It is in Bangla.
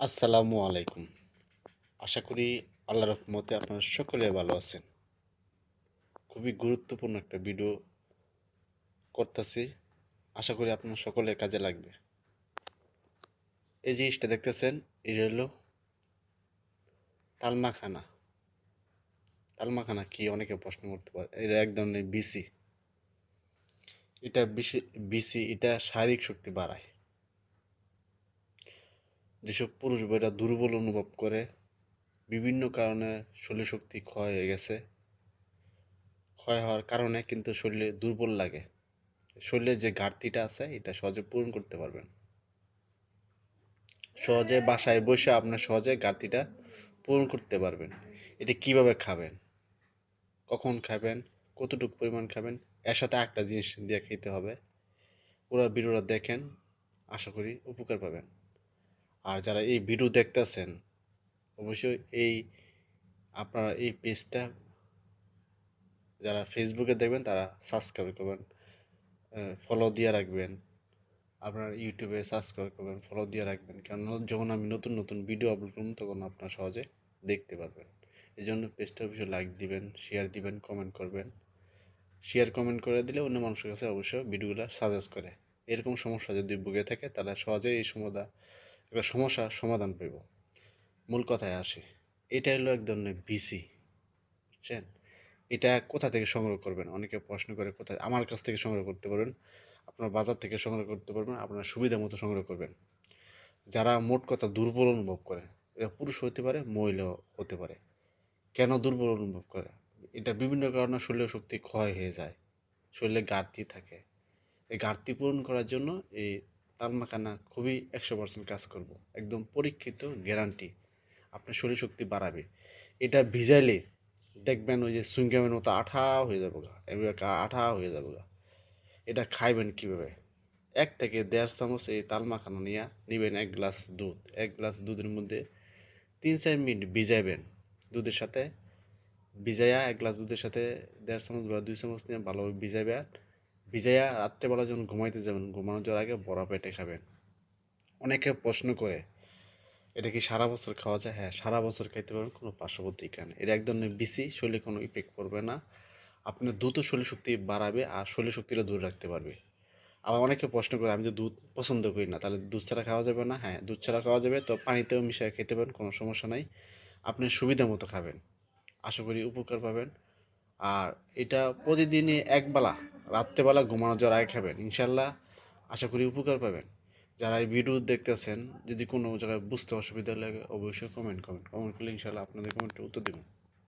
আসসালামু আলাইকুম। আশা করি আল্লাহ রহমতে আপনারা সকলে ভালো আছেন। খুবই গুরুত্বপূর্ণ একটা ভিডিও করতেছি। আশা করি আপনার সকলের কাজে লাগবে। এই জিনিসটা দেখতেছেন, এটা হলো তালমাখানা। তালমাখানা কি অনেকে প্রশ্ন করতে পারে, এটা এক ধরনের বিসি এটা বিসি এটা শারীরিক শক্তি বাড়ায়। যেসব পুরুষ বইরা দুর্বল অনুভব করে, বিভিন্ন কারণে শরীর শক্তি ক্ষয় হয়ে গেছে। ক্ষয় হওয়ার কারণে কিন্তু শরীরে দুর্বল লাগে। শরীরে যে ঘাটতিটা আছে, এটা সহজে পূরণ করতে পারবেন। সহজে বাসায় বসে আপনার সহজে ঘাটতিটা পূরণ করতে পারবেন। এটা কীভাবে খাবেন? কখন খাবেন? কতটুকু পরিমাণ খাবেন? এর সাথে একটা জিনিস দিয়ে খেতে হবে। পুরো ভিডিওটা দেখেন। আশা করি উপকার পাবেন। আর যারা এই ভিডিও দেখতেছেন, অবশ্যই এই আপনারা এই পেজটা যারা ফেসবুকে দেখবেন, তারা সাবস্ক্রাইব করবেন ফলো দিয়ে রাখবেন। আপনার ইউটিউবে সাবস্ক্রাইব করবেন ফলো দিয়ে রাখবেন। কারণ যখন আমি নতুন নতুন ভিডিও আপলোড করব, তখন আপনার সহজে দেখতে পারবেন। এই জন্য পেজটা অবশ্যই লাইক দিবেন শেয়ার দিবেন কমেন্ট করবেন। শেয়ার কমেন্ট করে দিলে অন্য মানুষের কাছে অবশ্যই ভিডিওগুলো সাজেস্ট করে। এরকম সমস্যা যদি ভুগে থাকে, তাহলে সহজেই এই সমাধান একটা সমস্যা সমাধান পেব মূল কথায় আসে। এটা হলো এক ধরনের বিসি বুঝছেন? এটা কোথা থেকে সংগ্রহ করবেন? অনেকে প্রশ্ন করে কোথায়, আমার কাছ থেকে সংগ্রহ করতে পারবেন, আপনার বাজার থেকে সংগ্রহ করতে পারবেন, আপনার সুবিধা মতো সংগ্রহ করবেন। যারা মোট কথা দুর্বল অনুভব করে এটা পুরুষ হতে পারে, মহিলাও হতে পারে। কেন দুর্বল অনুভব করে? এটা বিভিন্ন কারণে শরীরের শক্তি ক্ষয় হয়ে যায়। শরীরে ঘাটতি থাকে। এই ঘাটতি পূরণ করার জন্য এই তালমাখানা খুবই একশো পার্সেন্ট কাজ করব। একদম পরীক্ষিত গ্যারান্টি আপনার শরীর শক্তি বাড়াবে। এটা ভিজাইলে দেখবেন ওই যে সুইংগামের মতো আঠা হয়ে যাবে গা। এবার আঠা হয়ে যাবে গা। এটা খাইবেন কীভাবে? এক থেকে দেড় চামচ এই তালমাখানা নিয়ে নেবেন এক গ্লাস দুধ। এক গ্লাস দুধের মধ্যে তিন চার মিনিট ভিজাইবেন দুধের সাথে। ভিজাইয়া এক গ্লাস দুধের সাথে দেড় চামচ বা দুই চামচ নিয়ে ভালোভাবে ভিজাইবেন। ভিজাইয়া রাত্রেবেলা যখন ঘুমাইতে যাবেন, ঘুমানোর যাওয়ার আগে বড় পেটে খাবেন। অনেকে প্রশ্ন করে, এটা কি সারা বছর খাওয়া যায়? হ্যাঁ সারা বছর খাইতে পারবেন, কোনো পার্শ্ববর্তী কারণ। এটা এক ধরনের বিসি শরীরে কোনো ইফেক্ট পড়বে না। আপনার দ্রুত শরীর শক্তি বাড়াবে আর শরীর শক্তিটা দূরে রাখতে পারবে। আবার অনেকে প্রশ্ন করে, আমি তো দুধ পছন্দ করি না, তাহলে দুধ ছাড়া খাওয়া যাবে না? হ্যাঁ দুধ ছাড়া খাওয়া যাবে, তো পানিতেও মিশিয়ে খেতে পারেন, কোনো সমস্যা নাই। আপনি সুবিধা মতো খাবেন। আশা করি উপকার পাবেন। আর এটা প্রতিদিনই একবেলা রাত্রেবেলা ঘুমানো যাওয়ার আগে খাবেন। ইনশাল্লাহ আশা করি উপকার পাবেন। যারা এই ভিডিও দেখতেছেন, যদি কোনো জায়গায় বুঝতে অসুবিধা লাগে, অবশ্যই কমেন্ট করবেন। কমেন্ট করলে ইনশাল্লাহ আপনাদের কমেন্টের উত্তর দেবেন